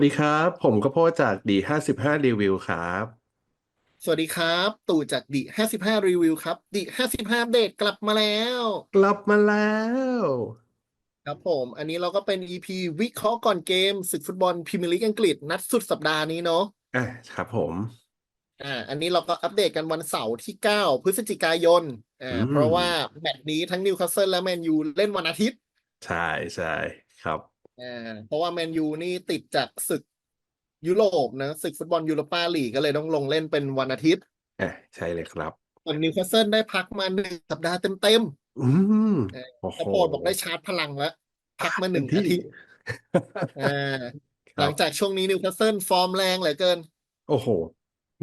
สวัสดีครับ ผมก็โพสจากดีห้าสิบห้ารีวิวครับ สวัสดีครับ ตู่จากดิห้าสิบห้ารีวิวครับดิห้าสิบห้าเดตกลับมาแล้ว กลับมาแล้ว ครับผม อันนี้เราก็เป็น EP วิเคราะห์ก่อนเกมศึกฟุตบอลพรีเมียร์ลีกอังกฤษนัดสุดสัปดาห์นี้เนาะอะครับผมอ่าอันนี้เราก็อัปเดตกันวันเสาร์ที่เก้าพฤศจิกายนอ่าอืมเพราะว่าแมตช์นี้ทั้งนิวคาสเซิลและแมนยูเล่นวันอาทิตย์ ใช่ใช่ครับ อ่าเพราะว่าแมนยูนี่ติดจากศึกยุโรปนะศึกฟุตบอลยูโรปาลีกก็เลยต้องลงเล่นเป็นวันอาทิตย์อะใช่เลยครับส่วนนิวคาสเซิลได้พักมาหนึ่งสัปดาห์เต็มอืมเออโอ้โหๆกระโปดบอกได้ชาร์จพลังแล้ว พักมาหนึ่งเต็อาทิตย์อ่าคหรัลับงจากช่วงนี้นิวคาสเซิลฟอร์มแรงเหลือเกิน โอ้โห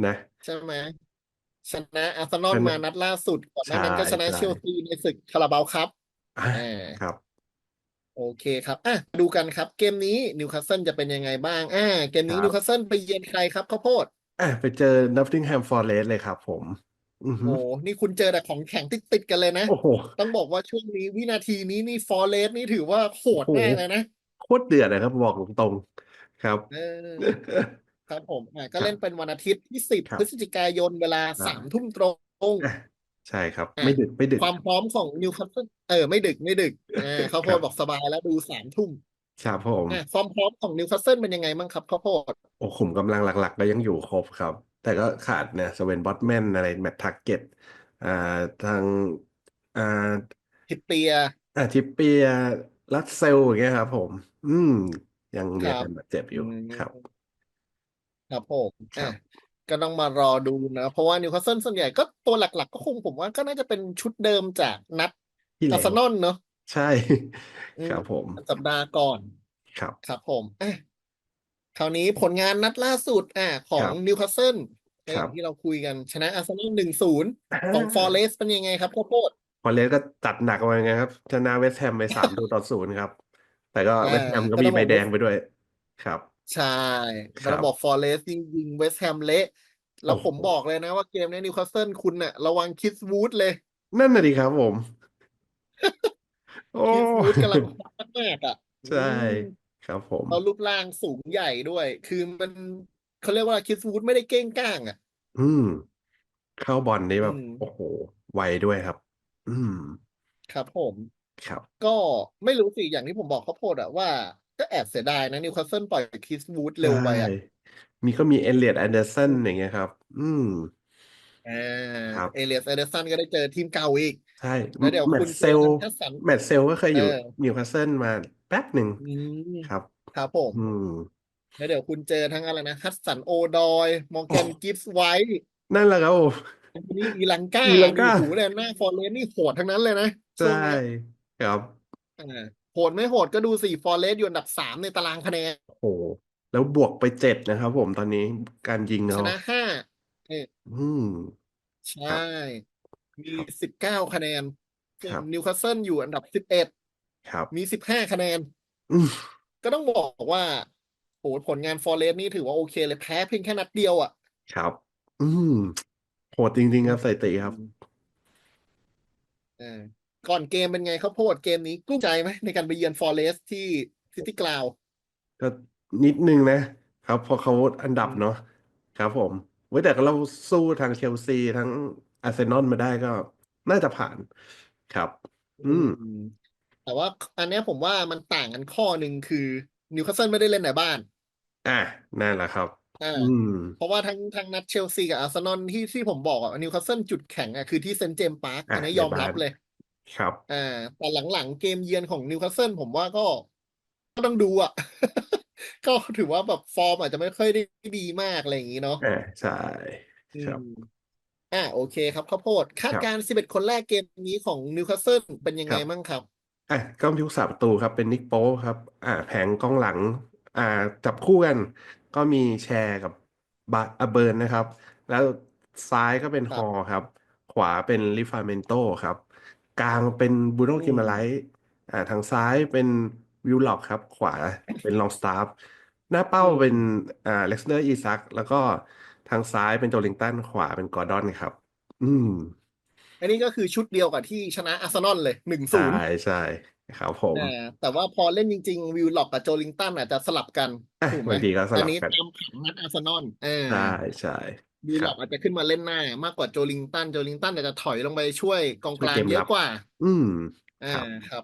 นะ ใช่ไหมชนะอาร์เซนอลชนะมานัดล่าสุดก่อนหน้านั้นก็ชนะใช่เชลซีในศึกคาราบาวครับอะอ่าครับ โอเคครับอะดูกันครับเกมนี้นิวคาสเซิลจะเป็นยังไงบ้างอ่าเกมนี้ครับนิวคาสเซิลไปเยือนใครครับข้าวโพดอะไปเจอ Nottingham Forest เลยครับผมอือฮึโอ้นี่คุณเจอแต่ของแข็งติดติดๆกันเลยนะ โอ้โห ต้องบอกว่าช่วงนี้วินาทีนี้นี่ฟอร์เรสนี่ถือว่าโหดโอ้โหมากเลยนะ โคตรเดือดนะครับบอกตรงๆครับเออครับผมอะก็ครับเล่นเป็นวันอาทิตย์ที่สิบครับพฤศจิกายนเวลาครับสามทุ่มตรงอะ ใช่ครับอะไม่ดึกไม่ดึก ความพร้อมของนิวคาสเซิลเออไม่ดึกไม่ดึกอ่าข้าวโพครัดบบอกสบายแล้วดูสามทุ่มครับผมอะความพร้อมของนิวคาสเซิลเป็นยังไงบ้างครับข้าวโพดโอ้ขุมกำลังหลัก ๆ ก็ยังอยู่ครบครับ แต่ก็ขาดเนี่ยสเวนบอตแมนอะไรแมตต์ทักเก็ตอ่าทางอ่าทิปเปียอาทิปเปียรัสเซลอย่างเงี้ยครับผม อืม ยังมีครัอาบการบาดเจ็บออืยู่มครับ ครับผมครัอะบ ก็ต้องมารอดูนะ เพราะว่านิวคาสเซิลส่วนใหญ่ก็ตัวหลัก ๆ ก็คงผมว่าก็น่าจะเป็นชุดเดิมจากนัดที่อาแล้ร์เซวนอลเนาะใช่อืคมรับผมสัปดาห์ก่อนครับ ครับผมอะคราวนี้ผลงานนัดล่าสุดอะขอคงรับนิวคาสเซิลก็อครัย่าบงที่เราคุยกันชนะอาร์เซนอลหนึ่งศูนย์อ่าของฟอเรสเป็นยังไงครับข้าวโพดฟอเรสต์ก็จัดหนักมาไงครับ ชนะเวสต์แฮมไปสามประตูต่อศูนย์ครับ แต่ก็อ่าเวสต์แฮมก็ก็มีต้องใบบอแดกงว่าไปด้วย ครับ ใช่คก็รัต้องบบอกฟอเรสยิงยิงเวสต์แฮมเละ แล้โอ้วโห ผมบอกเลยนะว่าเกมนี้นิวคาสเซิลคุณน่ะระวังคิสวูดเลยนั่นน่ะดิครับผม โอ้ คิสวูดกำลังฮอตมากอะอืใช่มครับผมเรารูปร่างสูงใหญ่ด้วย คือมันเขาเรียกว่าคิสวูดไม่ได้เก้งก้างอะ อืม เข้าบอลนี่อืแบบมโอ้โห ไวด้วยครับ อืม ครับผม ครับ ก็ไม่รู้สิอย่างที่ผมบอกเขาโพดอะว่า ก็แอบเสียดายนะนิวคาสเซิลปล่อยคิสวูดเร็วไปใช่อะมีก็มีเอเลียดแอนเดอร์สัอืนมอย่างเงี้ยครับ อืมอ่าครับ เอเลียสเอเดอร์สันก็ได้เจอทีมเก่าอีก ใช่แล้วเดี๋ยวแมตคุณต์เจเซอลทางคัสสัน แมตต์เซลก็เคยเออยู่อนิวคาสเซิลมาแป๊บหนึ่งอืมครับ ครับผม อืม แล้วเดี๋ยวคุณเจอทั้งอะไรนะฮัตสันโอดอยมอร์แกโอ้นกิฟส์ไวท์นั่นแหละครับผมอันนี้อีลังกาอีลังนี่กาโหูเนี่ยหน้าฟอร์เรสนี่โหดทั้งนั้นเลยนะช่วงใช่เนี้ยครับ อ่าโหดไม่โหดก็ดูสิฟอร์เรสอยู่อันดับสามในตารางคะแนนโอ้โหแล้วบวกไปเจ็ดนะครับผมตอนนี้การยิงชเขานะห้าเอออืม ใชครับ่มีครับสิบเก้าคะแนนส่ควรันบนิวคาสเซิลอยู่อันดับสิบเอ็ดครับ มีสิบห้าคะแนน อืมก็ต้องบอกว่าโหผลงานฟอร์เรสนี่ถือว่าโอเคเลยแพ้เพียงแค่นัดเดียวอะ ครับ อืมโหดจริง ๆ ครับสถิติครับอ่า ก่อนเกมเป็นไงครับโพดเกมนี้กลุ้มใจไหมในการไปเยือนฟอร์เรสที่ซิตี้กราวก็นิดนึงนะ ครับเพราะเขาอันดับเนาะครับผมเว้ยแต่เราสู้ทางเชลซีทั้งอาร์เซนอลมาได้ก็น่าจะผ่านครับ อืม แต่ว่าอันเนี้ยผมว่ามันต่างกันข้อหนึ่งคือนิวคาสเซิลไม่ได้เล่นในบ้าน อะนั่นแหละครับอ่าอืมเพราะว่าทั้งทั้งนัดเชลซีกับอาร์เซนอลที่ที่ผมบอกอะนิวคาสเซิลจุดแข็งอะคือที่เซนต์เจมส์พาร์คอะอันนี้ในยอมบ้ารับนเลย ครับ อ่าแต่หลังๆ เกมเยือนของนิวคาสเซิลผมว่าก็ก็ต้องดูอะ ก็ถือว่าแบบฟอร์มอาจจะไม่ค่อยได้ดีมากอะไรอย่างนี้เนาะอ่าใช่อืครับมอ่าโอเคครับข้าวโพดคาดครับการณ์11 คนแรกเกมนี้ของนิวคาสเซิลเป็นยังคไงรับบ้างครับ อะก็มีผู้สาประตูครับเป็นนิกโป๊ครับ อ่าแผงกองหลัง อ่าจับคู่กัน ก็มีแชร์กับบาอาเบิร์นนะครับ แล้วซ้ายก็เป็นคฮรับอครับ ขวาเป็นลิฟาเมนโตครับ กลางเป็นบูโน่อืกิมมาไลท์อ่าทางซ้ายเป็นวิลล็อกครับ ขวาเป็นลองสตาฟหน้าอืเป้าเป็นมอ่าเล็กซเนอร์อีซักแล้วก็ทางซ้ายเป็นโจลิงตันขวาเป็นกอร์ดอนครับ อืมอันนี้ก็คือชุดเดียวกับที่ชนะอาร์เซนอลเลยหนึ่งใช่ศูนย์ใช่ครับผมอ่าแต่ว่าพอเล่นจริง ๆ วิลล็อกกับโจลิงตันอาจจะสลับกันอะถูกไหมบางทีก็สอัลับนี้กันตามผังนัดอาร์เซนอลเออใช่ใช่ วิลคล็รัอบกอาจจะขึ้นมาเล่นหน้ามากกว่าโจลิงตันโจลิงตันอาจจะถอยลงไปช่วยกองช่กวยลาเกงมเยรัอะบกว่า อืมอ่าครับครับ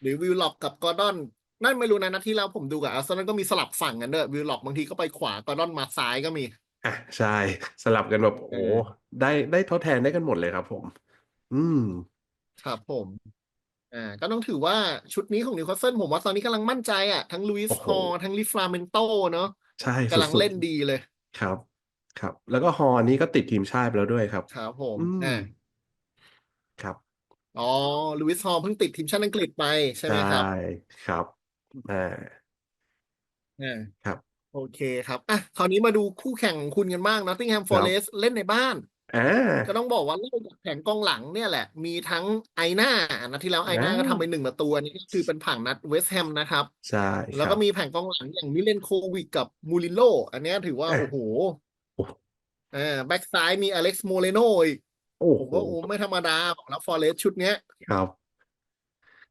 หรือวิลล็อกกับกอร์ดอนนั่นไม่รู้นะนัดที่แล้วผมดูกับอาร์เซนอลก็มีสลับฝั่งกันด้วยวิลล็อกบางทีก็ไปขวากอร์ดอนมาซ้ายก็มีอะใช่สลับกันแบบเอโอ้อได้ได้ทดแทนได้กันหมดเลยครับผม อืม ครับผมอ่าก็ต้องถือว่าชุดนี้ของนิวคาสเซิลผมว่าตอนนี้กำลังมั่นใจอะทั้งลุยโอ้ส์โหฮอลทั้งลิฟราเมนโตเนาะใช่กำลังสุดเล่นดีเลยๆครับ ครับ แล้วก็ฮอร์นี้ก็ติดทีมชาติไปแล้วด้วยครับ ครับผมอืม อ่าครับ อ๋อลุยส์ฮอลเพิ่งติดทีมชาติอังกฤษไปใช่ไหมครับใช่ครับอ่าอ่าครับ โอเคครับอะคราวนี้มาดูคู่แข่งของคุณกันบ้างนอตติงแฮมฟอครัเรบสเล่นในบ้าน อ่าก็ต้องบอกว่าเล่นจากแผงกองหลังเนี่ยแหละ มีทั้งไอน่านัดที่แล้วไอน่าอ่าก็ทำไปหนึ่งประตูอันนี้ก็คือเป็นผังนัดเวสต์แฮมนะครับ ใช่คแล้วรัก็บมีแผงกองหลังอย่างมิเลนโควิกกับมูริโลอันเนี้ยถือว่าอะโอ้โหโอ้อ่าแบ็กซ้ายมีอเล็กซ์โมเรโนอีกโอ้ผมโหว่าโอ้ไม่ธรรมดาบอกแล้วฟอเรสชุดเนี้ยครับ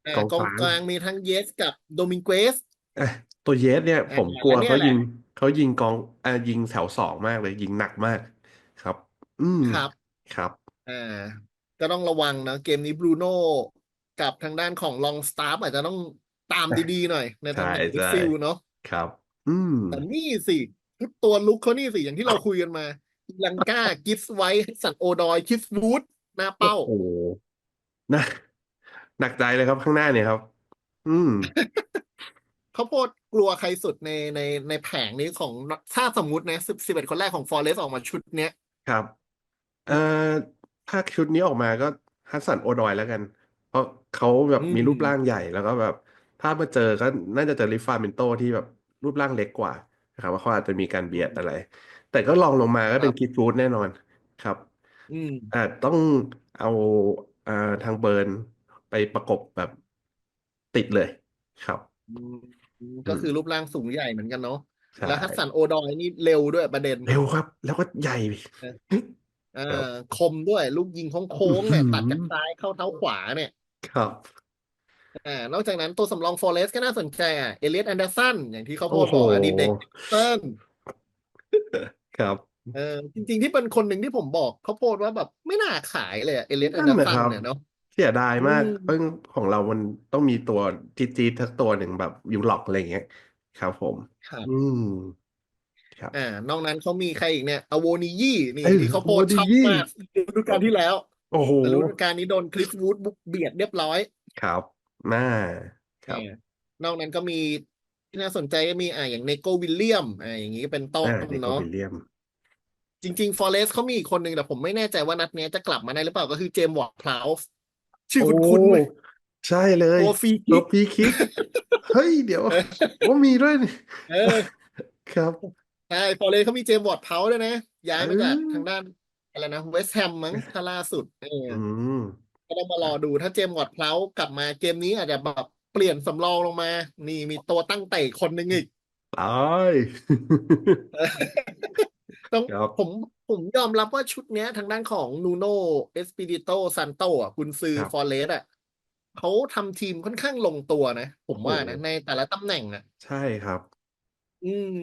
อ่ากองกองกลางกลางมีทั้งเยสกับโดมิงเกส อะตัวเยสเนี่ยอ่าผมกลัวแล้วเนี่ยเขาแหละ ยิงเขายิงกองอ่ายิงแถวสองมากเลย ยิงหนักมากครับ อืมครับ ครับ อ่าก็ต้องระวังนะเกมนี้บรูโน่กับทางด้านของลองสตาร์อาจจะต้องตามดีๆหน่อยในตำใช่แหน่งมิดใช่ ฟิลด์เนาะครับ อืมแต่นี่สิทุกตัวลุกเขานี่สิอย่างที่เราคุยกันมา ลังกากิฟส์ไว้สันโอดอยคิสวูดหน้าโอ้เป้าโหนะหนักใจเลยครับข้างหน้าเนี่ยครับ อืมข้าวโพดกลัวใครสุดในในในแผงนี้ของถ้าสมมุตินะสิบสิบเอ็ดคนแรกของฟอเรสออกมาชุดเนี้ยครับ เอ่อถ้าชุดนี้ออกมาก็ฮัสสันโอดอยแล้วกัน เพราะเขาแบบอืมมีรูปร่างใหญ่แล้วก็แบบ ถ้ามาเจอก็น่าจะเจอริฟาเมนโตที่แบบรูปร่างเล็กกว่านะครับว่าเขาอาจจะมีการเบียดอะไร แต่ก็ลองลงมาก็เป็นคิดฟูดแน่นอนครับอืมอ่าต้องเอาอ่าทางเบิร์นไปประกบแบบติดเลยครับ อืมก็คือรูปร่างสูงใหญ่เหมือนกันเนาะใช่แล้วฮัสสันโอดอยนี่เร็วด้วยประเด็น เร็วครับ แล้วก็ใหญ่ เอ่ครับอคมด้วยลูกยิงโค้งๆเนี่ยอื้อหือ ตัดจากซ้ายเข้าเท้าขวาเนี่ยครับ อ่านอกจากนั้นตัวสำรองฟอเรสก็น่าสนใจอะเอเลียตแอนเดอร์สันอย่างที่เขาโอ้พูดโห บอกอดีตเด็กเติ้ล ครับ เออจริง ๆ ที่เป็นคนหนึ่งที่ผมบอกเขาโพดว่าแบบไม่น่าขายเลยอะเอเลียตแอนเดนั่อนร์แหละสัคนรับ เนี่ยเนาะเสียดายมากอืมเพิ่งของเรามันต้องมีตัวจี๊ดๆทักตัวหนึ่งแบบยูล็อกอะไรอย่างเงี้ยครับผม ครับ อืม ครับ อ่านอกนั้นเขามีใครอีกเนี่ยอโวนิยี่นี่เออที่เขาโพดชอบ Awoniyi มากฤดูกาลที่แล้วโอ้โห แต่ฤดูกาลนี้โดนคลิฟวูดบุกเบียดเรียบร้อยครับน่าครับเออนอกนั้นก็มี ที่น่าสนใจก็มีอ่าอย่างเนโกวิลเลียมอ่าอย่างนี้ก็เป็นต้นอ่านิโคเนาะวิลเลียมจริงๆฟอเรสเขามีอีกคนหนึ่งแต่ผมไม่แน่ใจว่านัดเนี้ยจะกลับมาได้หรือเปล่าก็คือเจมส์วอร์ดพลาวส์ชื่อโอ้คุ้นๆไหมใช่เลยตัวฟรีตัคิวกฟรีคิกเฮ้ยเดี๋ยวว่ามีด้วยนี่เออครับใช่ฟอเรสเขามีเจมส์วอร์ดพลาวส์ด้วยนะย้ายมาจากเออทางด้านอะไรนะเวสต์แฮมมั้งถ้าล่าสุดเอออืมก็ต้องมารอดูถ้าเจมส์วอร์ดพลาวส์กลับมาเกมนี้อาจจะแบบ เปลี่ยนสำรองลงมา นี่มีตัวตั้งเตะคนหนึ่งอีกตายต้องครับ ผมผมยอมรับว่าชุดเนี้ย ทางด้านของนูโนเอสปิริโตซันโตอะกุนซือครับฟอเรสอะเขาทำทีมค่อนข้างลงตัวนะ ผมว่านะ โอ้โห ในแต่ละตำแหน่งอะ ใช่ครับ อืม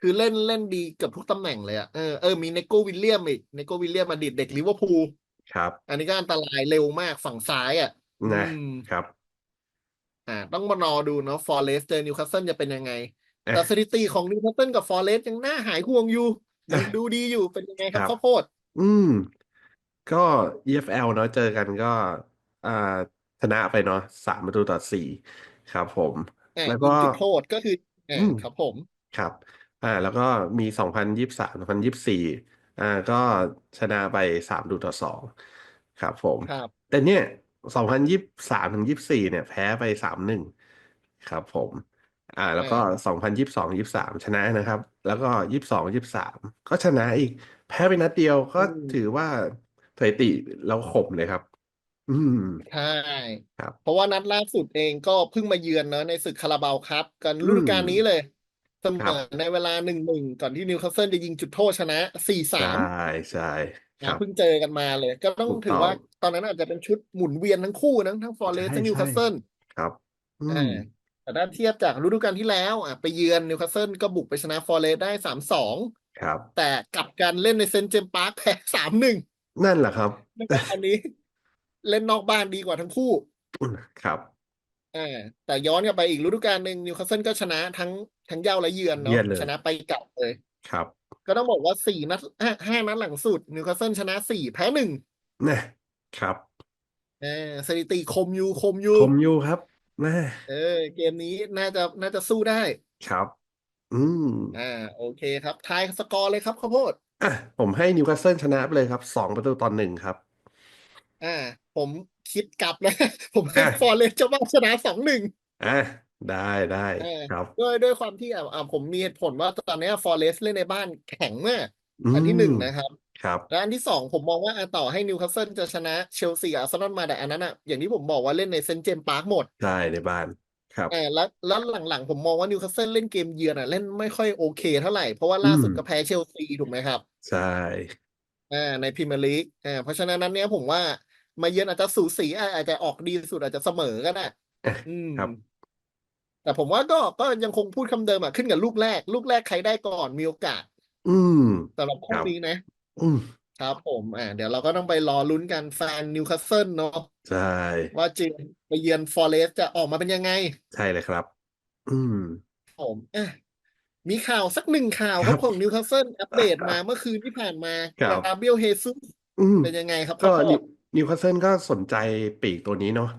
คือเล่นเล่นดีเกือบทุกตำแหน่งเลยอะเออเออมีเนโกวิลเลียมอีกเนโกวิลเลียมอดีตเด็กลิเวอร์พูลครับอันนี้ก็อันตรายเร็วมากฝั่งซ้ายอะ นะอืม ครับ อ่าต้องมารอดูเนาะฟอเรสเจอนิวคาสเซิลจะเป็นยังไงอะแต่สถิติของนิวคาสเซิลกับฟอเรสยังน่าหายห่วงอยู่ยังดูดีอยู่เป็นยังไงครับครับข้าวโพด อืม ก็ EFL เนาะเจอกันก็อ่าชนะไปเนาะสามประตูต่อสี่ครับผมอ่าแล้วยิก็งจุดโทษก็คืออ่าอืมครับผมครับ อ่า แล้วก็มีสองพันยี่สิบสามสองพันยี่สิบสี่อ่า ก็ชนะไปสามประตูต่อสองครับผมครับแต่เนี่ย สองพันยี่สามถึงยี่สี่เนี่ย แพ้ไปสามหนึ่งครับ ผม อ่า แล้วก็อ่าสองพันยี่สองยี่สามชนะนะครับ แล้วก็ยี่สองยี่สามก็ชนะอีก แพ้ไปนัดเดียวก็อืมถือว่าสถิติเราข่มเลยครับ อืมใช่ครับ เพราะว่านัดล่าสุดเองก็เพิ่งมาเยือนเนอะในศึกคาราบาวครับ กันฤดูกาลนี้เลยเส มครับอในเวลาหนึ่งหนึ่งก่อนที่นิวคาสเซิลจะยิงจุดโทษชนะสี่สาใช่มใช่คนะรับเพิ่งเจอกันมาเลย ก็ต้องถูกถือต้องว่าตอนนั้นอาจจะเป็นชุดหมุนเวียนทั้งคู่นะทั้งฟอเรสใช่ทั้งนิวใช่คาสเซิลครับอือ่ามแต่ถ้าเทียบจากฤดูกาลที่แล้วอะไปเยือนนิวคาสเซิลก็บุกไปชนะฟอร์เรสต์ได้สามสองครับ แต่กลับกันเล่นในเซนต์เจมส์ปาร์คแพ้สามหนึ่งนั่นแหละครับอันนี้ เล่นนอกบ้านดีกว่าทั้งคู่ครับ อ่าแต่ย้อนกลับไปอีกฤดูกาลหนึ่งนิวคาสเซิลก็ชนะทั้งทั้งเย้าและเยือนเนาะเยือนเลย ชนะไปกลับเลย ครับ ก็ต้องบอกว่าสี่นัดห้าห้านัดหลังสุดนิวคาสเซิลชนะสี่แพ้หนึ่งนะครับ อ่าสถิติคมอยู่คมอยู่ผมอยู่ครับแม่เออ เกมนี้น่าจะน่าจะสู้ได้ครับ อืมอ่าโอเคครับทายสกอร์เลยครับข้าวโพด อะผมให้นิวคาสเซิลชนะไปเลยครับสองประตูต่อหนึ่งครับ อ่าผม คิดกลับนะ ผมให้อะ ฟอร์เรสต์เจ้าบ้านชนะสองหนึ่ง อะได้ได้เออ ครับ ด้วยด้วยความที่อะอ่าผมมีเหตุผลว่าตอนเนี้ฟอร์เรสต์เล่นในบ้านแข็งมาก อือันที่หนึ่งมนะครับ ครับ และอันที่สองผมมองว่าอะต่อให้นิวคาสเซิลจะชนะเชลซีกับอาร์เซนอลมาแต่อันนั้นอะอย่างที่ผมบอกว่าเล่นในเซนต์เจมส์ปาร์คหมดใช่ในบ้านครับอ่าแล้วแล้วหลังๆ ผมมองว่านิวคาสเซิลเล่นเกมเยือนอะเล่นไม่ค่อยโอเคเท่าไหร่ เพราะว่าล่าสุดอืม ก็แพ้เชลซีถูกไหมครับ ใช่ อ่าในพรีเมียร์ลีกอ่าเพราะฉะนั้นนั้นเนี้ยผมว่า มาเยือนอาจจะสูสีอะอาจจะออกดีสุดอาจจะเสมอก็ได้อะอืมครับ แต่ผมว่าก็ก็ยังคงพูดคำเดิมอะขึ้นกับลูกแรก ลูกแรกใครได้ก่อนมีโอกาส อืมสำหรับคคู่รับนี้นะ อืมครับผม อ่า เดี๋ยวเราก็ต้องไปรอลุ้นกันแฟนนิวคาสเซิลเนาะใช่ว่าจริงไปเยือนฟอร์เรสต์จะออกมาเป็นยังไง ใช่เลยครับ อืม ผมอะมีข่าวสักหนึ่งข่าวคครัรับบของนิวคาสเซิลอัปเดตมาเมื่อคืนที่ผ่านมาครับกราเบรียลเฮซุสอืมเป็นยังไงครับก็ข้าวโพ นิวดนิวคาสเซิลก็สนใจปีกตัวนี้เนาะ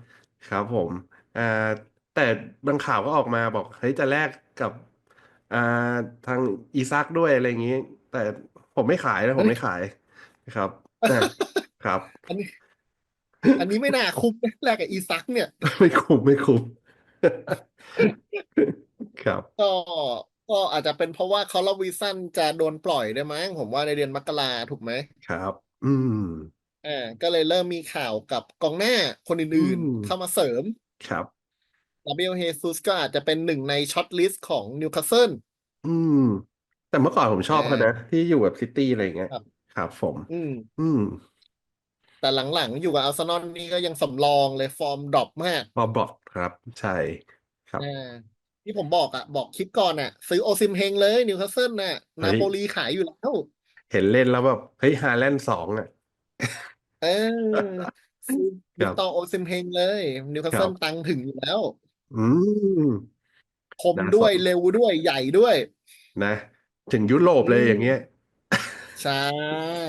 ครับผมอ่าแต่บางข่าวก็ออกมาบอกเฮ้ยจะแลกกับอ่าทางอีซักด้วยอะไรอย่างนี้ แต่ผมไม่ขายนะผมไม่ขายครับนะครับ อันนี้ อันนี้ไม่น่าคุ้มนะแลกกับอีซักเนี่ย ไม่คุ้มไม่คุ้มครับก็ก็อาจจะเป็นเพราะว่าคาร์ลวิสันจะโดนปล่อยได้วยมั้งผมว่าในเดือนมกราถูกไหมครับ อืม อ่าก็เลยเริ่มมีข่าวกับกองหน้าคนอื่นอืม ๆ เข้ามาเสริมครับกราเบรียลเฮซุสก็อาจจะเป็นหนึ่งในช็อตลิสต์ของนิวคาสเซิล อืม แต่เมื่อก่อนผมชอบอ่าเขานะ ที่อยู่กับซิตี้อะไรอย่างเงี้ยครับ ครับผม อืม อืมแต่หลังๆ อยู่กับอาร์เซนอลนี่ก็ยังสำรองเลยฟอร์มดรอปมากบอบบอทครับ ใช่ ครับ อ่าที่ผมบอกอะ บอกคลิปก่อนอะ ซื้อโอซิมเฮงเลยนิวคาสเซิลน่ะเฮ้นายโปลีขายอยู่แล้ว เห็นเล่นแล้วแบบเฮ้ยฮาแลนด์สองอะ เออซื้อครัวิบกตอร์โอซิมเฮงเลยนิวคาสครัเซิบ ลตังค์ถึงอยู่แล้ว อืม คมน่าด้สวยน เร็วด้วยใหญ่ด้วย นะ ถึงยุโรปอืเลยม อย่างเงี้ย ใช่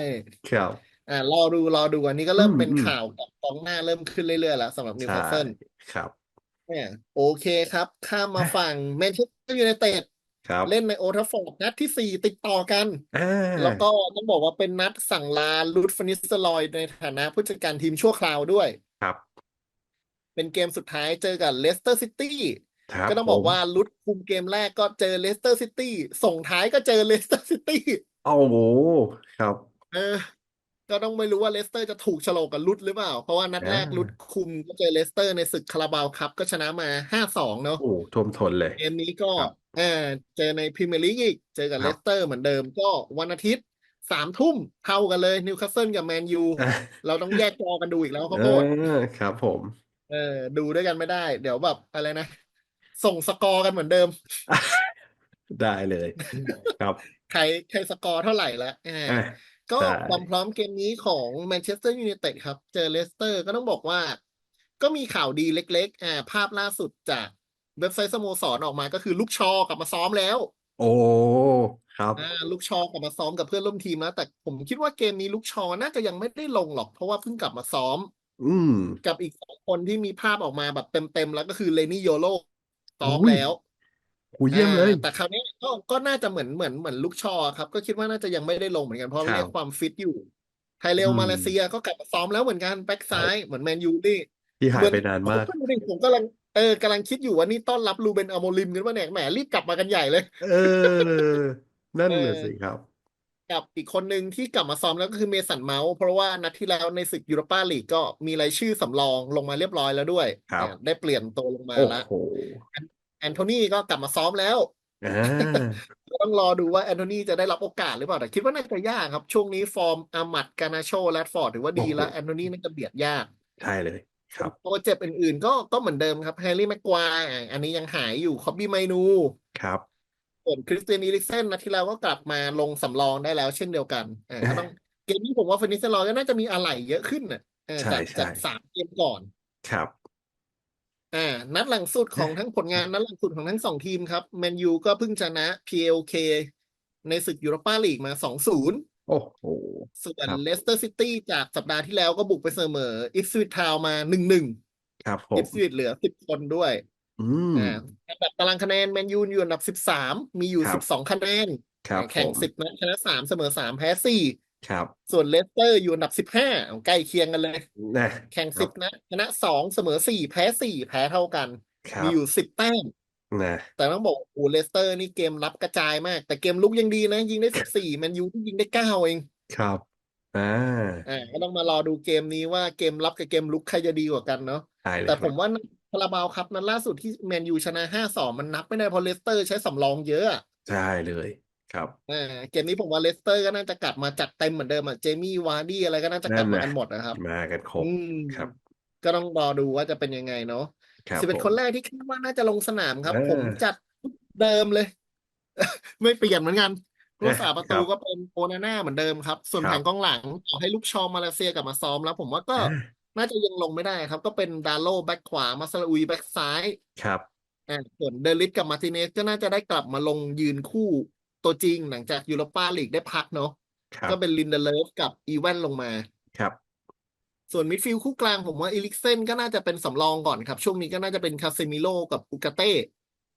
ครับ อ่ารอดูรอดูอันนี้ก็อืเริ่มมเป็นอืมข่าวกับกองหน้าเริ่มขึ้นเรื่อยๆแล้วสำหรับนิวใช่คาสเซิลครับเนี่ยโอเคครับ ข้ามมาฝั่งแมนเชสเตอร์ยูไนเต็ด ครับเล่นในโอลด์แทัฟฟอร์ดนัดที่สี่ติดต่อกันอ่าแล้วก็ต้องบอกว่าเป็นนัดสั่งลาลูดฟานิสเตอร์ลอยด์ในฐานะผู้จัดการทีมชั่วคราวด้วยครับ เป็นเกมสุดท้ายเจอกับเลสเตอร์ซิตี้ครับก็ต้องผบอกมว่าลุดคุมเกมแรกก็เจอเลสเตอร์ซิตี้ส่งท้ายก็เจอเลสเตอร์ซิตี้โอ้โหครับ เออ ก็ต้องไม่รู้ว่าเลสเตอร์จะถูกโฉลกกับลุดหรือเปล่า เพราะว่านัดอ่าแรกลุดคุมก็เจอเลสเตอร์ในศึกคาราบาวครับก็ชนะมาห้าสองเนาะโอ้ท่วมท้นเลยเกมนี้ก็ครับอ่าเจอในพรีเมียร์ลีกอีก เจอกับคเลรับสเตอร์เหมือนเดิมก็วันอาทิตย์สามทุ่มเท่ากันเลยนิวคาสเซิลกับแมนยูอะเราต้องแยกจอกันดูอีกแล้วเอข้าวโพดอครับผมเออดูด้วยกันไม่ได้ เดี๋ยวแบบอะไรนะ ส่งสกอร์กันเหมือนเดิม ได้เลย ครับ ใครใครสกอร์เท่าไหร่แล้วอ่าอะ ก็ใช่ความพร้อมเกมนี้ของแมนเชสเตอร์ยูไนเต็ดครับ เจอเลสเตอร์ก็ต้องบอกว่า ก็มีข่าวดีเล็กๆอ่าภาพล่าสุดจากเว็บไซต์สโมสรออกมาก็คือลูกชอกลับมาซ้อมแล้ว โอ้ครับอ่าลูกชอกลับมาซ้อมกับเพื่อนร่วมทีมแล้ว แต่ผมคิดว่าเกมนี้ลูกชอน่าจะยังไม่ได้ลงหรอก เพราะว่าเพิ่งกลับมาซ้อม อืม กับอีกสองคนที่มีภาพออกมาแบบเต็มๆแล้วก็คือเลนี่โยโลซ้อมอุ้ยแล้ว หูเยี่ยมเลยอ่าแต่คราวนี้ก็ก็น่าจะเหมือนเหมือนเหมือนลูกชอครับ ก็คิดว่าน่าจะยังไม่ได้ลงเหมือนกันเพราะครับเรียกความฟิตอยู่ ไทเรลอืมมาเลเซียก็กลับมาซ้อมแล้วเหมือนกันแบ็กซ้ายเหมือนแมนยูนี่ที่หาเหยมือนไปนานมากผมก็ดูดิผมกำลังเออกำลังคิดอยู่ว่านี่ต้อนรับรูเบนอโมริมกันว่าเนี่ยแหมรีบกลับมากันใหญ่เลย เออ นั่นเออน่ะสิครับ กับอีกคนหนึ่งที่กลับมาซ้อมแล้วก็คือเมสันเมาส์เพราะว่านัดที่แล้วในศึกยูโรปาลีกก็มีรายชื่อสำรองลงมาเรียบร้อยแล้วด้วยครับเนี่ยได้เปลี่ยนตัวลงมาโอ้ละโห แอนโทนีก็กลับมาซ้อมแล้วอ่าต้องรอดูว่าแอนโทนีจะได้รับโอกาสหรือเปล่าแต่คิดว่าน่าจะยากครับ ช่วงนี้ฟอร์มอามัดกานาโชแรดฟอร์ดถือว่าดีแล้วโอ้โหแอนโทนีน่าจะเบียดยากใช่เลย ครับตัวเจ็บอื่นๆ ก็ก็เหมือนเดิมครับแฮร์รี่แม็กควายอันนี้ยังหายอยู่คอบบี้ไมนูครับส่วนคริสเตียนอีริกเซนนะที่แล้วก็กลับมาลงสำรองได้แล้ว เช่นเดียวกันอ่าก็ต้องเกมนี้ผมว่าเฟนิสเซลอยก็น่าจะมีอะไหล่เยอะขึ้นน่ะเออใช่จากใช่จากสามเกมก่อนครับ อ่า นัดหลังสุดของทั้งผลงาน นัดหลังสุดของทั้งสองทีมครับแมนยูก็เพิ่งชนะ PLK ในศึกยูโรปาลีกมา2-0โอ้โหส่วนครับเลสเตอร์ซิตี้จากสัปดาห์ที่แล้วก็บุกไปเสมออิฟสวิตทาวมา1-1ครับผอิมฟสวิตเหลือ10คนด้วยอืมอ่าอันดับตารางคะแนนแมนยูอยู่อันดับ13มีอยู่ครับ12คะแนนครับแข่งผม10นัดชนะ3เสมอ3แพ้ ครับ4ส่วนเลสเตอร์อยู่อันดับ15ใกล้เคียงกันเลย นะแข่งครับ10นัดชนะ2เสมอ4แพ้4แพ้เท่ากัน ครับมีอยู่10แต้ม นะแต่ต้องบอกโอ้เลสเตอร์นี่เกมรับกระจายมาก แต่เกมลุกยังดีนะ ยิงได้14แมนยูที่ยิงได้9เองครับอ่าอ่าก็ต้องมารอดูเกมนี้ว่าเกมรับกับเกมลุกใครจะดีกว่ากันเนาะได้เลยแต่คผรับมว่าคาราบาวครับนั้นล่าสุดที่แมนยูชนะ5-2มันนับไม่ได้เพราะเลสเตอร์ใช้สำรองเยอะอะใช่เลย ครับอ่าเกมนี้ผมว่าเลสเตอร์ก็น่าจะกลับมาจัดเต็มเหมือนเดิมอะเจมี่วาร์ดี้อะไรก็น่าจะกลับนั่มานนะกันหมดนะครับ มากันครบ อืมครับ ก็ต้องรอดูว่าจะเป็นยังไงเนาะครับสิบเอ็ดผมคนแรกที่คิดว่าน่าจะลงสนามครับ เออผมจัดเดิมเลย ไม่เปลี่ยนเหมือนกันเอ๊ะรักษาประตูครับก็เป็นโอนาน่าเหมือนเดิมครับ ส่วนครับ แผงกองหลังต่อให้ลูกชอมาเลเซียกลับมาซ้อมแล้ว ผมว่าก็อ่าน่าจะยังลงไม่ได้ครับ ก็เป็นดาโลแบ็คขวามาซาลาอุยแบ็คซ้าย ครับ อ่าส่วนเดลิสกับมาร์ติเนสก็น่าจะได้กลับมาลงยืนคู่ ตัวจริงหลังจากยูโรปาลีกได้พักเนาะครับก็เป็นลินเดเลฟกับอีแวนลงมาครับ ส่วนมิดฟิลด์คู่กลางผมว่าอีลิกเซนก็น่าจะเป็นสำรองก่อนครับ ช่วงนี้ก็น่าจะเป็นคาเซมิโลกับอุกาเต้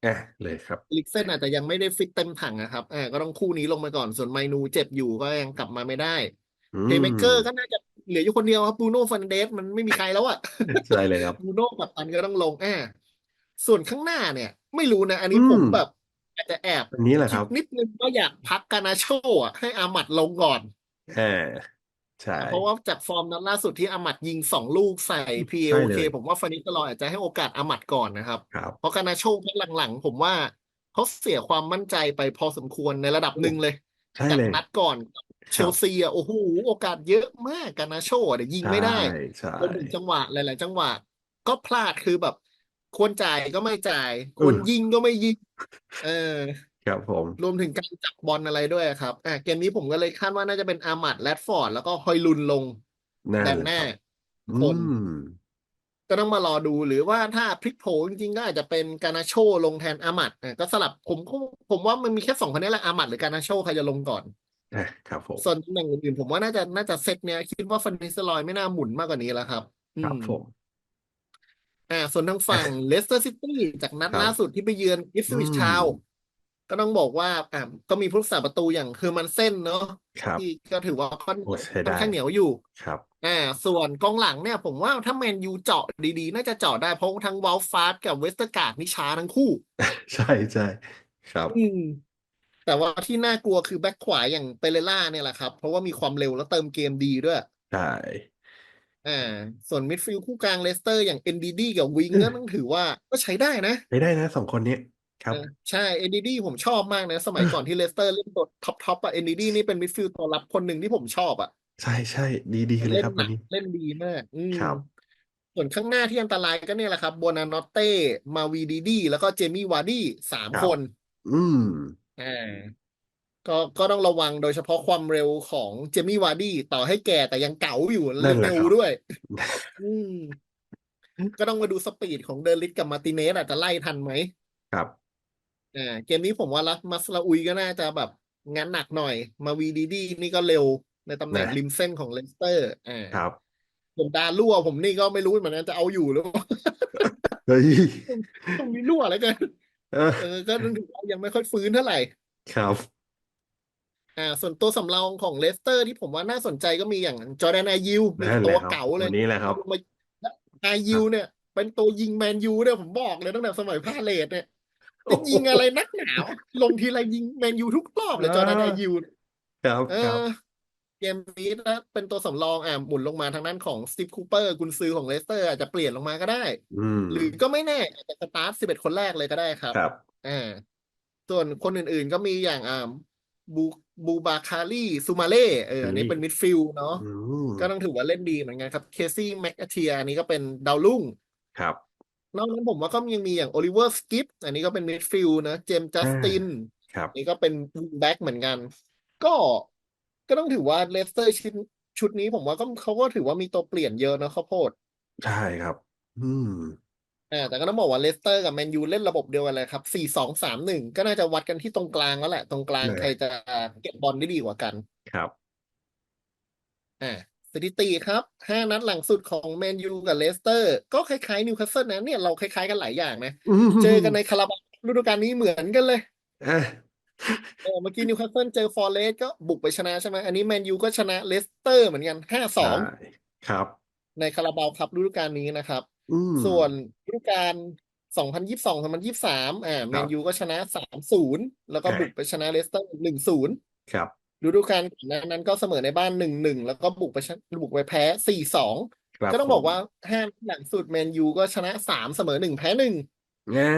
อะเลยครับอีลิกเซนอาจจะยังไม่ได้ฟิตเต็มถังนะครับอ่าก็ต้องคู่นี้ลงมาก่อนส่วนไมนูเจ็บอยู่ก็ยังกลับมาไม่ได้อืเพย์เมเกอร์ก็น่าจะเหลืออยู่คนเดียวครับบูโน่ฟันเดสมันไม่มีใครแล้วอะใช่เลยครับบูโน่กับตันก็ต้องลงอ่าส่วนข้างหน้าเนี่ย ไม่รู้นะ อันนี้อืมผมแบบ อาจจะแอบอันนี้แหละคคิรัดบนิดนึงว่าอยากพักกานาโชอะให้อามัดลงก่อนอ่าใช่เพราะว่าจากฟอร์มนั้นล่าสุดที่อามัดยิงสองลูกใส่ใช่ PLK เลยผมว่าฟานิสเตอร์ลอยอาจจะให้โอกาสอามัดก่อนนะครับครับ เพราะกานาโชพักหลังๆ ผมว่าเขาเสียความมั่นใจไปพอสมควรในระดับหนึ่งเลยใช่จากเลยนัดก่อนเชลซีอะโอ้โหโอกาสเยอะมากกานาโชอะเดี๋ยวยิงไม่ได้ใช่ใช่รวมถึงจังหวะหลาย ๆ จังหวะก็พลาดคือแบบ ควรจ่ายก็ไม่จ่าย ควรยิงก็ไม่ยิง เออ ครับผมรวมถึงการจับบอลอะไรด้วยครับอะเกมนี้ผมก็เลยคาดว่าน่าจะเป็นอามัดแรดฟอร์ด แล้วก็ฮอยลุนลงนั่นแดนเลยหน้าครับคนอืมก็ต้องมารอดูหรือว่าถ้าพลิกโผจริงๆ ก็อาจจะเป็นกานาโชลงแทนอามัดอะก็สลับผมก็ผมว่ามันมีแค่สองคนนี้แหละอามัดหรือกานาโชใครจะลงก่อนอะครับผมส่วนตำแหน่งอื่นๆผมว่าน่าจะน่าจะเซตเนี้ยคิดว่าฟันนิสเตอร์ลอยไม่น่าหมุนมากกว่านี้แล้วครับ ครับอืมผม อ่าส่วนทางฝั่งเลสเตอร์ซิตี้จากนัดครับล่าสุดที่ไปเยือนอิฟสวิชอืมทาวน์ก็ต้องบอกว่าอ่าก็มีผู้รักษาประตูอย่างคือมันเส้นเนาะครับที่ก็ถือว่าค่อนโอ้ใช้ค่อนได้ข้างเหนียวอยู่ครับอ่าส่วนกองหลังเนี่ยผมว่าถ้าแมนยูเจาะดีๆ น่าจะเจาะได้เพราะทั้งวอลฟาสกับเวสเตอร์การ์ดนี่ช้าทั้งคู่ ใช่ใช่ครับอืมแต่ว่าที่น่ากลัวคือแบ็คขวาอย่างเปเรล่าเนี่ยแหละครับ เพราะว่ามีความเร็วแล้วเติมเกมดีด้วย ใช่ อ่าส่วนมิดฟิลด์คู่กลางเลสเตอร์อย่างเอ็นดีดีกับวิงก็ต้องถือว่าก็ใช้ได้นะไม่ได้นะสองคนนี้ครับเออใช่เอ็นดีดีผมชอบมากนะ สมัยก่อนที่เลสเตอร์เล่นตัวท็อปท็อปอะเอ็นดีดีนี่เป็นมิดฟิลด์ตัวรับคนหนึ่งที่ผมชอบอะใช่ใช่ดีดีเลยเล่นครับหวันันกนี้เล่นดีมากอืมครับ ส่วนข้างหน้าที่อันตรายก็เนี่ยแหละครับโบนานอตเต้มาวีดีดีแล้วก็เจมี่วาร์ดี้สามครับคนอืมอ่า ก็ก็ต้องระวังโดยเฉพาะความเร็วของเจมี่วาร์ดี้ต่อให้แก่แต่ยังเก๋าอยู่นั่นแหละเร็วครับด้วย อืมก็ต้องมาดูสปีดของเดลิสกับมาร์ติเนสอาจจะไล่ทันไหมครับอ่าเกมนี้ผมว่าละมัสลาอุยก็น่าจะแบบงานหนักหน่อย มาวีดีดีนี่ก็เร็วในตำแหน่งนะริมเส้นของเลสเตอร์อ่าครับผมดารั่วผมนี่ก็ไม่รู้เหมือนกันจะเอาอยู่หรือเปล่าเฮ้ยตรงนี้รั่วแล้วกันเออเออก็ถือว่ายังไม่ค่อยฟื้นเท่าไหร่ ครับ อ่าส่วนตัวสำรองของเลสเตอร์ที่ผมว่าน่าสนใจก็มีอย่างจอร์แดนอายิวเป็นนั่นแหตัวละครับเก๋าเลยวันนี้แหละครับ มาอายิวเนี่ย เป็นตัวยิงแมนยูเนี่ยผมบอกเลยตั้งแต่สมัยพาเลตเนี่ยจะยิงอะไรนักหนาวลงทีไรยิงแมนยูทุกรอบเลยจอร์แดนอายิว ครับเอครับอเกมนี้นะเป็นตัวสำรองอ่าหมุนลงมาทางด้านของสตีฟคูเปอร์กุนซือของเลสเตอร์อาจจะเปลี่ยนลงมาก็ได้ อืมหรือก็ไม่แน่อาจจะสตาร์ทสิบเอ็ดคนแรกเลยก็ได้ครับครับ อ่าส่วนคนอื่นๆก็มีอย่างอ่า บูบูบาคารีซูมาเล่เอออันนี้เฮ้ยเป็นมิดฟิลด์เนาะอืมก็ต้องถือว่าเล่นดีเหมือนกันครับ เคซี่แมคอาเทียอันนี้ก็เป็นดาวรุ่งครับนอกนั้นผมว่าก็ยังมีอย่างโอลิเวอร์สกิปอันนี้ก็เป็นมิดฟิลด์นะเจมส์จัสตินครับนี่ก็เป็นแบ็กเหมือนกัน ก็ก็ต้องถือว่าเลสเตอร์ชุดชุดนี้ผมว่าก็เขาก็ถือว่ามีตัวเปลี่ยนเยอะนะข้าวโพด ใช่ครับ อืม อ่าแต่ก็ต้องบอกว่าเลสเตอร์กับแมนยูเล่นระบบเดียวกันเลยครับสี่สองสามหนึ่งก็น่าจะวัดกันที่ตรงกลางแล้วแหละ ตรงกลางเออใครจะเก็บบอลได้ดีกว่ากันครับอ่าสถิติครับห้านัดหลังสุดของแมนยูกับเลสเตอร์ ก็คล้ายๆนิวคาสเซิลนะเนี่ยเราคล้ายๆกันหลายอย่างนะ เจอกันในคาราบาวฤดูกาลนี้เหมือนกันเลยอะเออเมื่อกี้นิวคาสเซิลเจอฟอร์เรสก็บุกไปชนะใช่ไหมอันนี้แมนยูก็ชนะเลสเตอร์เหมือนกันห้าสองใช่ครับ ในคาราบาวครับฤดูกาลนี้นะครับ อืมส่วนฤดูกาล2022 2023อ่าแมนยูก็ชนะ 3-0 แล้วก็อ่าบุกไปชนะเลสเตอร์ 1-0 ครับ ฤดูกาลก่อนหน้านั้นก็เสมอในบ้าน 1-1 แล้วก็บุกไปชนะบุกไปแพ้4-2ครับก็ต้องผมบอกว่าห้าหลังสุดแมนยูก็ชนะ 3 เสมอ 1 แพ้ 1 อ่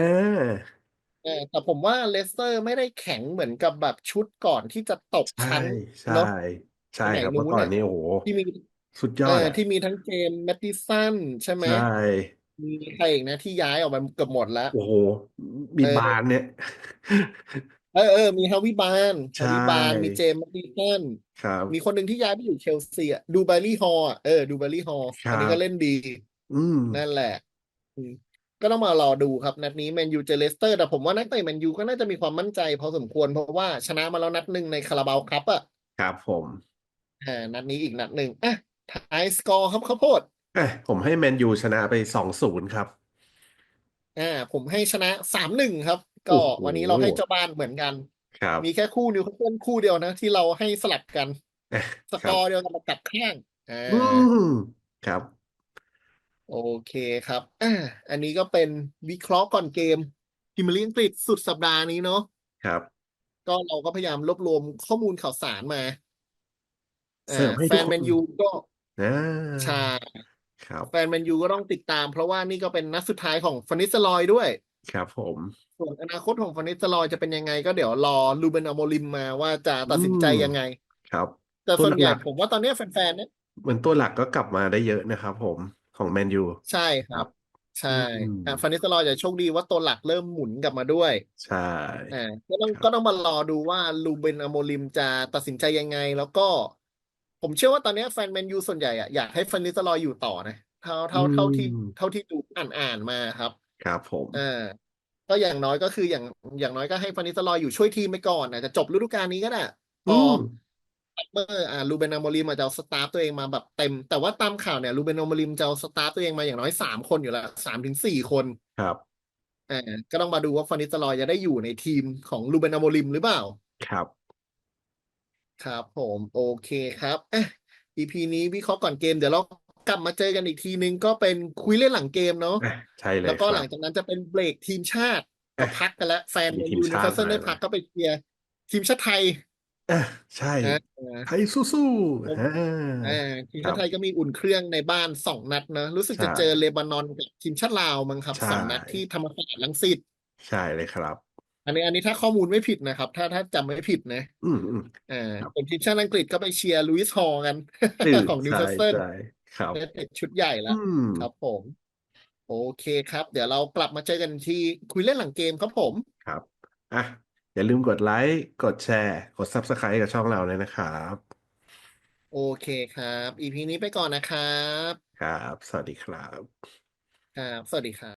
า เออแต่ผมว่าเลสเตอร์ไม่ได้แข็งเหมือนกับแบบชุดก่อนที่จะตกใช่ชั้น ใช่ เนอะใช่สมัยครับ นู้เมื่อนก่อนน่ะ นี่โอ้โห ที่มี สุดยอเอดออะที่มีทั้งเจมส์แมตติสันใช่ไหม ใช่ มีใครอีกนะที่ย้ายออกไปเกือบหมดแล้วโอ้โห มีเออบานเนี่ย เออเออ มีฮาวิบานฮาวิบานใช่มีเจมส์แมตติสันครับ มีคนหนึ่งที่ย้ายไปอยู่เชลซีอะดูบารี่ฮอลอะเออดูบารี่ฮอลครับอันนี้ก็เล่นดี อืม นั่นแหละอืมก็ต้องมารอดูครับ นัดนี้แมนยูเจอเลสเตอร์แต่ผมว่านักเตะแมนยูก็น่าจะมีความมั่นใจพอสมควรเพราะว่าชนะมาแล้วนัดหนึ่งในคาราบาวครับอะครับผม อ่านัดนี้อีกนัดหนึ่งอะ ท้ายสกอร์ครับข้าวโพดเอ้ยผมให้แมนยูชนะไปสองศูนย์ครับ อ่าผมให้ชนะสามหนึ่งครับ ก็โอ้โห วันนี้เราให้เจ้าบ้านเหมือนกัน ครับ มีแค่คู่นิวคาสเซิลคู่เดียวนะ ที่เราให้สลับกันเอ้ยสคกรับอร์เดียวกันมากลับข้างอ่าอืมครับ โอเคครับ อ่า อันนี้ก็เป็นวิเคราะห์ก่อนเกมพรีเมียร์ลีกอังกฤษสุดสัปดาห์นี้เนาะ ครับ ก็เราก็พยายามรวบรวมข้อมูลข่าวสารมาเสิร์ฟอ่าให้แฟทุกนคแมนนยูก็ อ่าใช่ครับแฟนแมนยูก็ต้องติดตาม เพราะว่านี่ก็เป็นนัดสุดท้ายของฟานิสเตอรอยด์ด้วย ครับผม ส่วนอนาคตของฟานิสเตอรอยด์จะเป็นยังไง ก็เดี๋ยวรอลูเบนอโมริมมาว่าจะตัดสินใจยังไง ครับ แต่ตัวส่วนใหญ่หลักผมว่าตอนเนี้ยแฟนๆเนี่ยเหมือนตัวหลักก็กลับมาได้เยอะนะครับผมของแมนยูใช่ครับ ใช่อืมอ่าฟานิสเตอรอยด์จะโชคดีว่าตัวหลักเริ่มหมุนกลับมาด้วย ใช่อ่าก็ต้องครับก็ต้องมารอดูว่าลูเบนอโมริมจะตัดสินใจยังไงแล้วก็ ผมเชื่อว่าตอนเนี้ยแฟนแมนยูส่วนใหญ่อะอยากให้ฟานิสเตอรอยด์อยู่ต่อนะเท่าเท่าเท่าที่อืมเท่าที่ดูอ่านอ่านมาครับ ครับผมอ่าก็อย่างน้อยก็คืออย่างอย่างน้อยก็ให้ฟานิสเตอรอยด์อยู่ช่วยทีมไปก่อนอาจจะจบฤดูกาลนี้ก็ได้พอือมเมื่ออ่าลูเบนอโมริมอาจจะเอาสตาฟตัวเองมาแบบเต็ม แต่ว่าตามข่าวเนี่ยลูเบนอโมริมจะเอาสตาฟตัวเองมาอย่างน้อยสามคนอยู่แล้วสามถึงสี่คนครับอ่าก็ต้องมาดูว่าฟานิสเตอรอยด์จะได้อยู่ในทีมของลูเบนอโมริมหรือเปล่า ครับ ครับผมโอเคครับอะ EP นี้วิเคราะห์ก่อนเกมเดี๋ยวเรากลับมาเจอกันอีกทีนึงก็เป็นคุยเล่นหลังเกมเนาะอะใช่เลยแล้วก็คหรัลับงจากนั้นจะเป็นเบรกทีมชาติก็อะพักกันแล้วแฟนมีแมนทีมยูนิวชาติคาสเซิลมาได้แล้วพักก็ไปเชียร์ทีมชาติไทยอะใช่นะไทยสู้ผมๆอ่าอ่าทีมครัชาบติไทยก็มีอุ่นเครื่องในบ้านสองนัดนะรู้สึกจะใช่เจอเลบานอนกับทีมชาติลาวมั้งครับใช่ สองนัดที่ธรรมศาสตร์รังสิต ใช่เลยครับ อันนี้อันนี้ถ้าข้อมูลไม่ผิดนะครับ ถ้าถ้าจำไม่ผิดนะอืมอืม อ่าครับส่วนทีมชาติอังกฤษก็ไปเชียร์ลุยส์ฮอลกันอืมของนิวใช่คาสเซิลใช่ครับนักเตะชุดใหญ่แล้ว อืม ครับผม โอเคครับ เดี๋ยวเรากลับมาเจอกันที่คุยเล่นหลังเกมครับผม ครับ อะ อย่าลืมกดไลค์ กดแชร์ กด Subscribe กับช่องเราเลยนะครับ โอเคครับ EP นี้ไปก่อนนะครับครับ สวัสดีครับ ครับ สวัสดีครับ